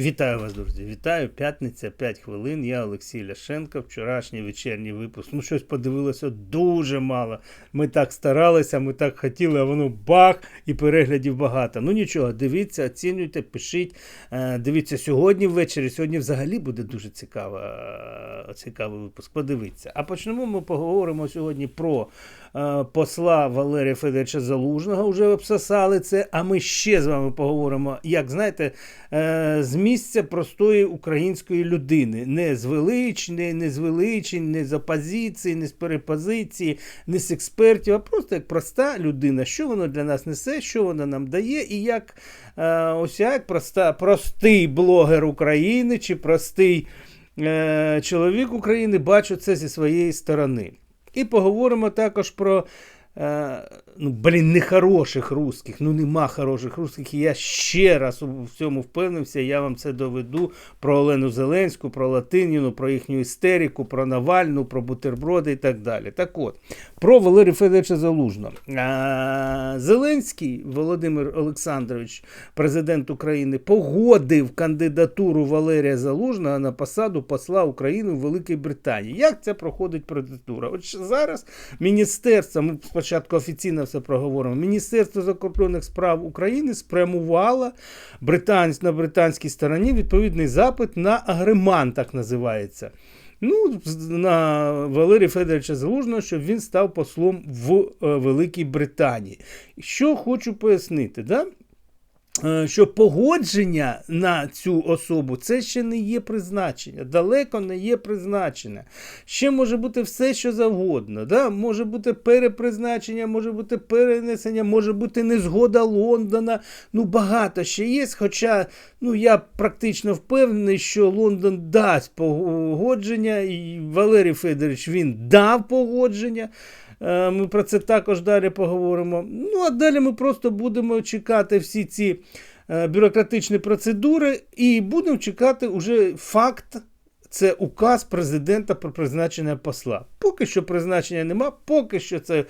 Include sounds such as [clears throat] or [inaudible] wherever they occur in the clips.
Вітаю вас, друзі. Вітаю. П'ятниця, 5 хвилин. Я Олексій Ляшенко. Вчорашній вечірній випуск. Ну, щось подивилося дуже мало. Ми так старалися, ми так хотіли, а воно бах і переглядів багато. Ну нічого, дивіться, оцінюйте, пишіть. Е, Дивіться сьогодні ввечері. Сьогодні взагалі буде дуже цікаво, цікавий випуск. Подивіться. А почнемо ми поговоримо сьогодні про посла Валерія Федоровича Залужного. Вже обсосали це. А ми ще з вами поговоримо, як знаєте, е, з місця простої української людини. Не з величини, не з величень, не з опозиції, не з перепозиції, не з експертів, а просто як проста людина. Що воно для нас несе, що воно нам дає, і як е, ось як проста, простий блогер України чи простий е, чоловік України бачу це зі своєї сторони. І поговоримо також про. Е, ну, блін, нехороших русських, ну нема хороших русських. І я ще раз у всьому впевнився, я вам це доведу про Олену Зеленську, про Латиніну, про їхню істерику, про Навальну, про бутерброди і так далі. Так от, про Валерія Федоровича Залужного. А, Зеленський Володимир Олександрович, президент України, погодив кандидатуру Валерія Залужного на посаду посла України в Великій Британії. Як це проходить процедура? От зараз міністерство, ми спочатку офіційно все проговоримо. Міністерство закордонних справ України спрямувало британсь, на британській стороні відповідний запит на агреман, так називається. Ну, на Валерія Федоровича Залужного, щоб він став послом в е, Великій Британії. Що хочу пояснити, да? Е, що погодження на цю особу це ще не є призначення, далеко не є призначення. Ще може бути все, що завгодно. Да? Може бути перепризначення, може бути перенесення, може бути незгода Лондона. Ну, багато ще є. Хоча ну, я практично впевнений, що Лондон дасть погодження, і Валерій Федорович він дав погодження. Е, ми про це також далі поговоримо. Ну, а далі ми просто будемо чекати всі ці е, бюрократичні процедури і будемо чекати уже факт. Це указ президента про призначення посла. Поки що призначення нема, поки що це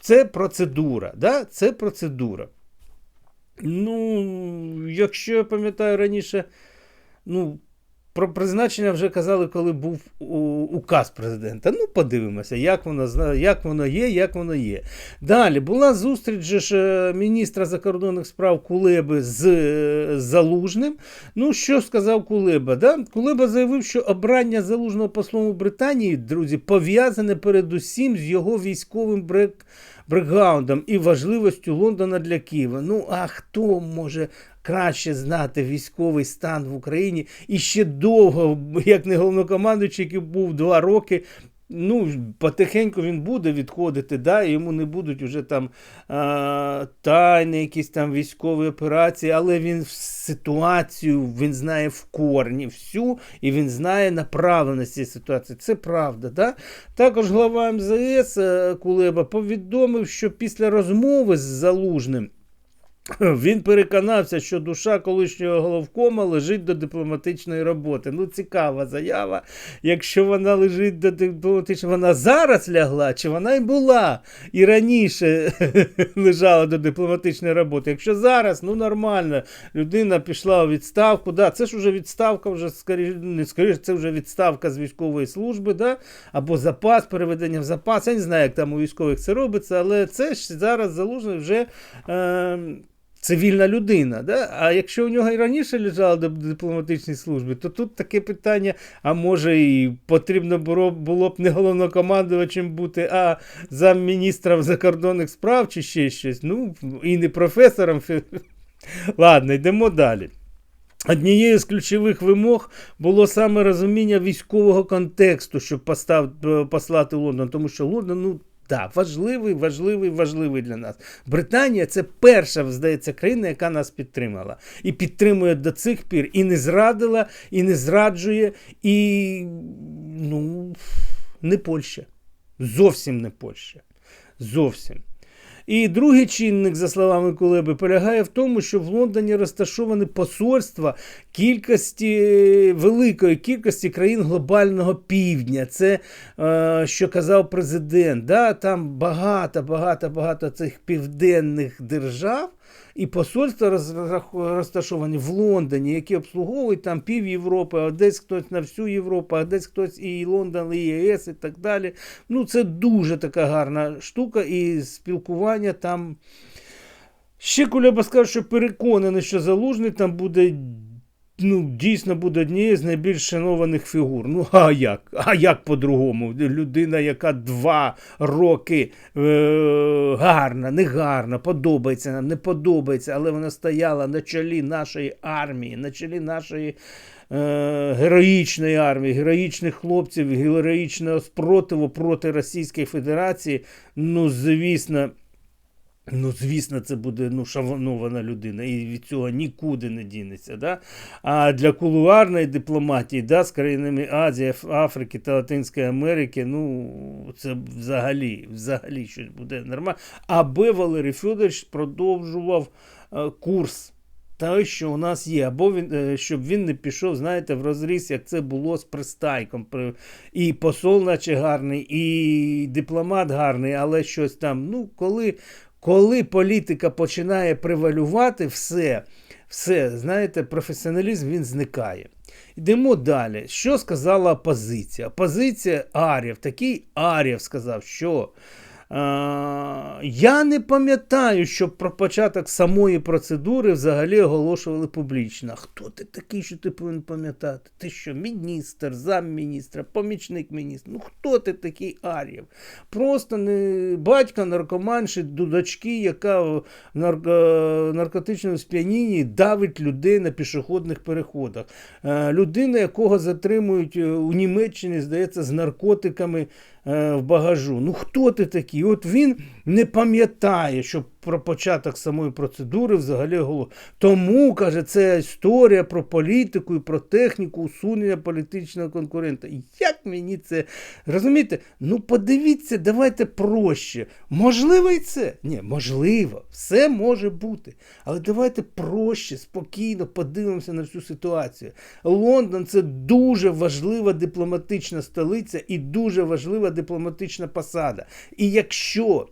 це процедура. Да? Це процедура. Ну, якщо я пам'ятаю раніше, ну, про призначення вже казали, коли був указ президента. Ну, подивимося, як воно як воно є, як воно є. Далі була зустріч ж е, міністра закордонних справ Кулеби з е, Залужним. Ну, що сказав Кулеба? Да? Кулеба заявив, що обрання залужного послом у Британії, друзі, пов'язане передусім з його військовим брек. Брекгаундом і важливістю Лондона для Києва. Ну а хто може краще знати військовий стан в Україні і ще довго, як не головнокомандуючий, який був два роки. Ну, потихеньку він буде відходити, да, йому не будуть вже там а, тайні, якісь там військові операції, але він ситуацію він знає в корні всю, і він знає направленість цієї ситуації. Це правда. Да? Також глава МЗС е, Кулеба повідомив, що після розмови з Залужним. [clears throat] Він переконався, що душа колишнього головкома лежить до дипломатичної роботи. Ну, цікава заява. Якщо вона лежить до дипломатичної, вона зараз лягла, чи вона й була і раніше [laughs] лежала до дипломатичної роботи. Якщо зараз, ну нормально, людина пішла у відставку, да, це ж вже відставка, вже скоріше, не скоріше, це вже відставка з військової служби, да, або запас, переведення в запас. Я не знаю, як там у військових це робиться, але це ж зараз залужний вже. Е, цивільна людина. Да? А якщо у нього і раніше лежало до дипломатичній службі, то тут таке питання: а може і потрібно було б не головнокомандувачем бути, а замміністра закордонних справ чи ще щось. Ну, і не професором. [laughs] Ладно, йдемо далі. Однією з ключових вимог було саме розуміння військового контексту, щоб постав, послати Лондон, тому що Лондон ну, так, важливий, важливий, важливий для нас. Британія це перша, здається, країна, яка нас підтримала. І підтримує до цих пір. І не зрадила, і не зраджує, і ну, не Польща. Зовсім не Польща. Зовсім. І другий чинник, за словами Кулеби, полягає в тому, що в Лондоні розташоване посольства кількості великої кількості країн глобального півдня. Це е, що казав президент. Да? Там багато, багато, багато цих південних держав. І посольства розташовані в Лондоні, які обслуговують там пів Європи, а десь хтось на всю Європу, а десь хтось і Лондон, і ЄС, і так далі. Ну, це дуже така гарна штука, і спілкування там. Ще Кулеба сказав, що переконаний, що залужний там буде. Ну, дійсно буде однією з найбільш шанованих фігур. Ну, а як? А як по-другому? Людина, яка два роки е- гарна, не гарна, подобається нам, не подобається, але вона стояла на чолі нашої армії, на чолі нашої е- героїчної армії, героїчних хлопців, героїчного спротиву проти Російської Федерації. Ну, звісно. Ну, звісно, це буде ну, шаванована людина, і від цього нікуди не дінеться. Да? А для кулуарної дипломатії да, з країнами Азії, Африки та Латинської Америки, ну, це взагалі, взагалі щось буде нормально. Аби Валерій Федорович продовжував е, курс. Той, що у нас є, або він, е, щоб він не пішов, знаєте, в розріз, як це було з пристайком. І посол, наче гарний, і дипломат гарний, але щось там. Ну, коли коли політика починає превалювати, все, все, знаєте, професіоналізм він зникає. Йдемо далі. Що сказала опозиція? Опозиція Арєв, такий Арєв сказав, що я не пам'ятаю, щоб про початок самої процедури взагалі оголошували публічно. Хто ти такий, що ти повинен пам'ятати? Ти що, міністр, замміністра, помічник міністра? Ну хто ти такий Ар'єв? Просто не батька наркоманші до дочки, яка в нарко... наркотичному сп'янінні давить людей на пішохідних переходах. Е, Людина, якого затримують е, у Німеччині, здається, з наркотиками е, в багажу. Ну хто ти такий? От він не пам'ятає, що про початок самої процедури взагалі голов. Тому, каже, це історія про політику і про техніку усунення політичного конкурента. Як мені це розумієте? Ну подивіться, давайте проще. Можливо і це? Ні, можливо, все може бути. Але давайте проще, спокійно подивимося на всю ситуацію. Лондон це дуже важлива дипломатична столиця і дуже важлива дипломатична посада. І якщо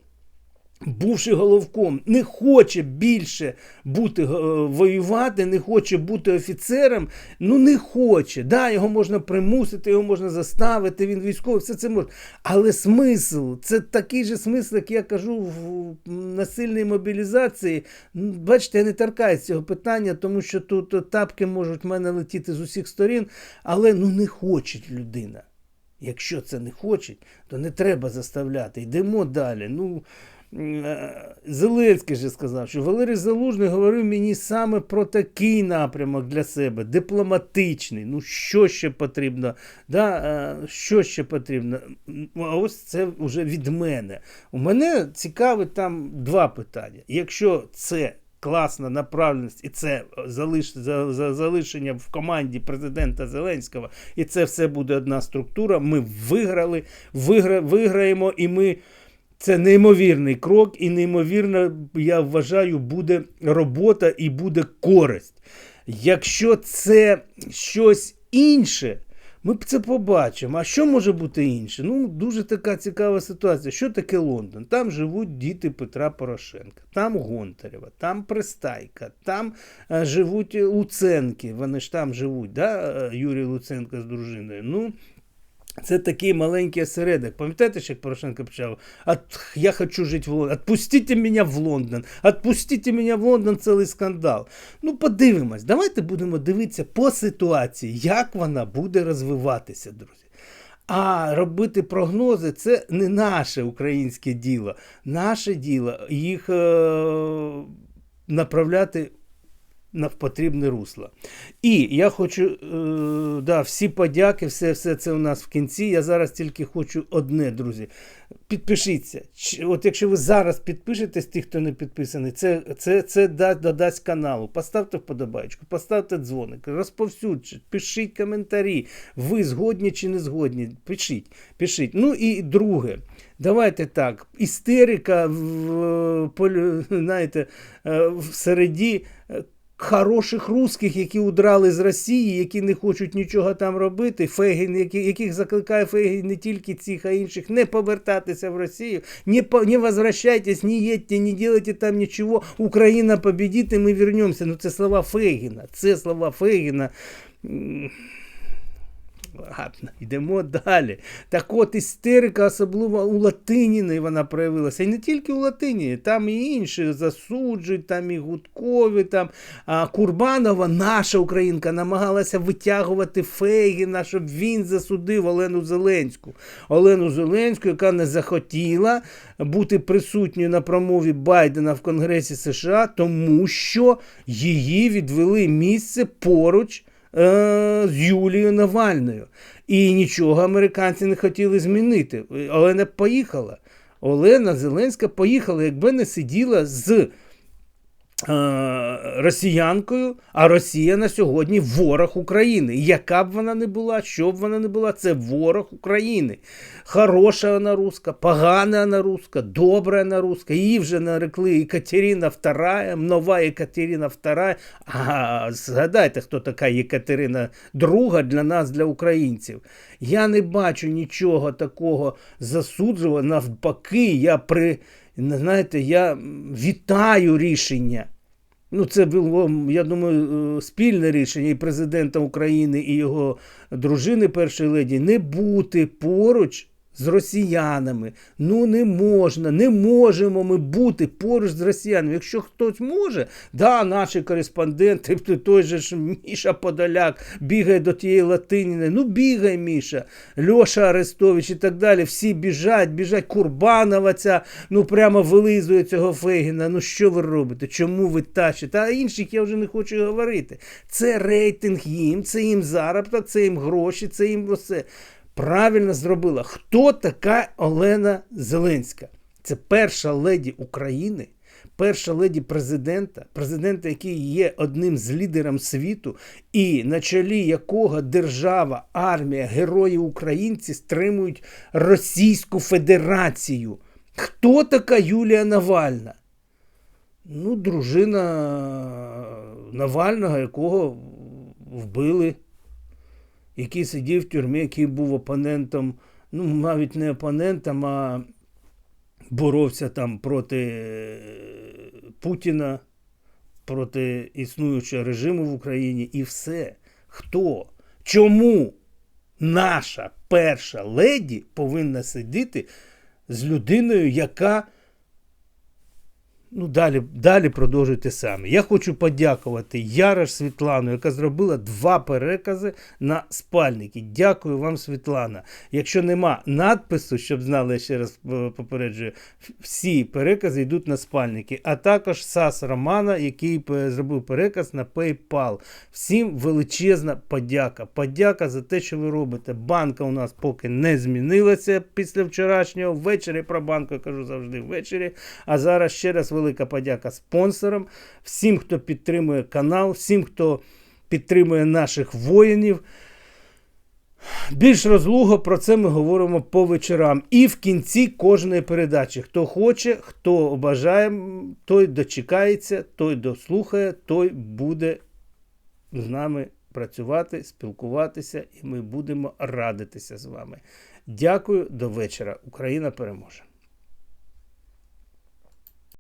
бувши головком, не хоче більше бути е, воювати, не хоче бути офіцером, ну не хоче. Да, його можна примусити, його можна заставити, він військовий, все це можна. Але смисл, це такий же смисл, як я кажу в насильній мобілізації. Бачите, я не торкаюсь цього питання, тому що тут е, тапки можуть в мене летіти з усіх сторін, але ну не хоче людина. Якщо це не хочуть, то не треба заставляти. Йдемо далі. Ну, Зеленський же сказав, що Валерій Залужний говорив мені саме про такий напрямок для себе, дипломатичний. Ну, що ще потрібно? Да? е, Що ще потрібно? А ось це вже від мене. У мене цікавить там два питання. Якщо це класна направленість, і це залиш, за, за, залишення в команді президента Зеленського, і це все буде одна структура. Ми виграли, вигра, виграємо, і ми. Це неймовірний крок, і неймовірна, я вважаю, буде робота і буде користь. Якщо це щось інше, ми б це побачимо. А що може бути інше? Ну, дуже така цікава ситуація. Що таке Лондон? Там живуть діти Петра Порошенка, там Гонтарєва, там Пристайка, там е, живуть Луценки. Вони ж там живуть, да? е, Юрій Луценко з дружиною. Ну, це такий маленький осередок. Пам'ятаєте, як Порошенко почав? От, я хочу жити в Лондон. Отпустите мене в Лондон. Отпустите мене в Лондон, цілий скандал. Ну, подивимось. Давайте будемо дивитися по ситуації, як вона буде розвиватися, друзі. А робити прогнози це не наше українське діло. Наше діло їх е- направляти на потрібне русло. І я хочу, е, да, всі подяки, все, все це у нас в кінці. Я зараз тільки хочу одне, друзі. Підпишіться. От якщо ви зараз підпишетесь, ті, хто не підписаний, це, це, це да, додасть каналу. Поставте вподобайку, поставте дзвоник, розповсюдьте, пишіть коментарі. Ви згодні чи не згодні. Пишіть, пишіть. Ну і друге. Давайте так, істерика в, знаєте, е, в середі е, хороших русських, які удрали з Росії, які не хочуть нічого там робити. Фегін, які, яких закликає Фейгін не тільки цих, а інших, не повертатися в Росію, не, по, не возвращайтесь, не їдьте, не делайте там нічого. Україна побідіть, і ми вернемося. Ну це слова Фегіна. Це слова Фегіна. Ладно, йдемо далі. Так от істерика, особливо у Латиніни вона проявилася. І не тільки у Латині, там і інші засуджують, там і Гудкові, там а Курбанова, наша українка, намагалася витягувати Фейгіна, щоб він засудив Олену Зеленську. Олену Зеленську, яка не захотіла бути присутньою на промові Байдена в Конгресі США, тому що її відвели місце поруч е, з Юлією Навальною. І нічого американці не хотіли змінити. Олена поїхала. Олена Зеленська поїхала, якби не сиділа з росіянкою, а Росія на сьогодні ворог України. Яка б вона не була, що б вона не була, це ворог України. Хороша вона руска, погана вона руска, добра вона руска. Її вже нарекли Екатерина II, нова Екатерина II. А згадайте, хто така Єкатерина II для нас, для українців. Я не бачу нічого такого засуджував. Навпаки, я при знаєте, я вітаю рішення. Ну, це було, я думаю, е, спільне рішення і президента України, і його дружини першої леді не бути поруч з росіянами. Ну не можна, не можемо ми бути поруч з росіянами. Якщо хтось може, да, наші кореспонденти, [laughs] той же ж Міша Подоляк бігає до тієї Латиніни. Ну бігай, Міша, Льоша Арестович і так далі. Всі біжать, біжать. Курбанова ця, ну прямо вилизує цього Фегіна. Ну що ви робите? Чому ви тащите? А інших я вже не хочу говорити. Це рейтинг їм, це їм заробіток, це їм гроші, це їм все правильно зробила. Хто така Олена Зеленська? Це перша леді України, перша леді президента, президента, який є одним з лідерів світу, і на чолі якого держава, армія, герої українці стримують Російську Федерацію. Хто така Юлія Навальна? Ну, дружина Навального, якого вбили який сидів в тюрмі, який був опонентом, ну, навіть не опонентом, а боровся там проти е, Путіна, проти існуючого режиму в Україні і все. Хто? Чому наша перша леді повинна сидіти з людиною, яка Ну, далі далі продовжуйте самі. Я хочу подякувати Ярош Світлану, яка зробила два перекази на спальники. Дякую вам, Світлана. Якщо нема надпису, щоб знали, я ще раз е, попереджую, всі перекази йдуть на спальники. А також Сас Романа, який зробив переказ на PayPal. Всім величезна подяка. Подяка за те, що ви робите. Банка у нас поки не змінилася після вчорашнього. Ввечері про банку я кажу завжди ввечері. А зараз ще раз велика подяка спонсорам, всім, хто підтримує канал, всім, хто підтримує наших воїнів. Більш розлуго про це ми говоримо по вечорам. І в кінці кожної передачі. Хто хоче, хто бажає, той дочекається, той дослухає, той буде з нами працювати, спілкуватися, і ми будемо радитися з вами. Дякую, до вечора. Україна переможе!